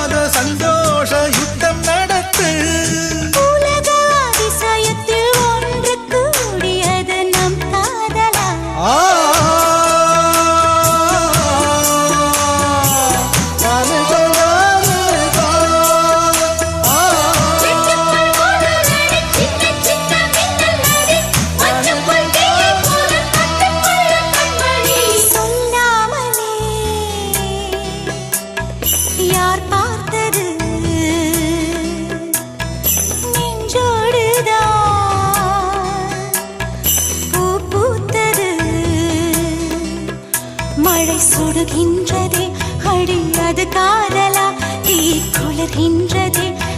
மாத சந்தோஷ யுத்தம் நடத்து. உலகாதிசயத்தில் ஒன்று கூடியது நம் காதலா. யார் மழை சுடுகின்றதே அடி அது காதலா தீ குளிர்கின்றது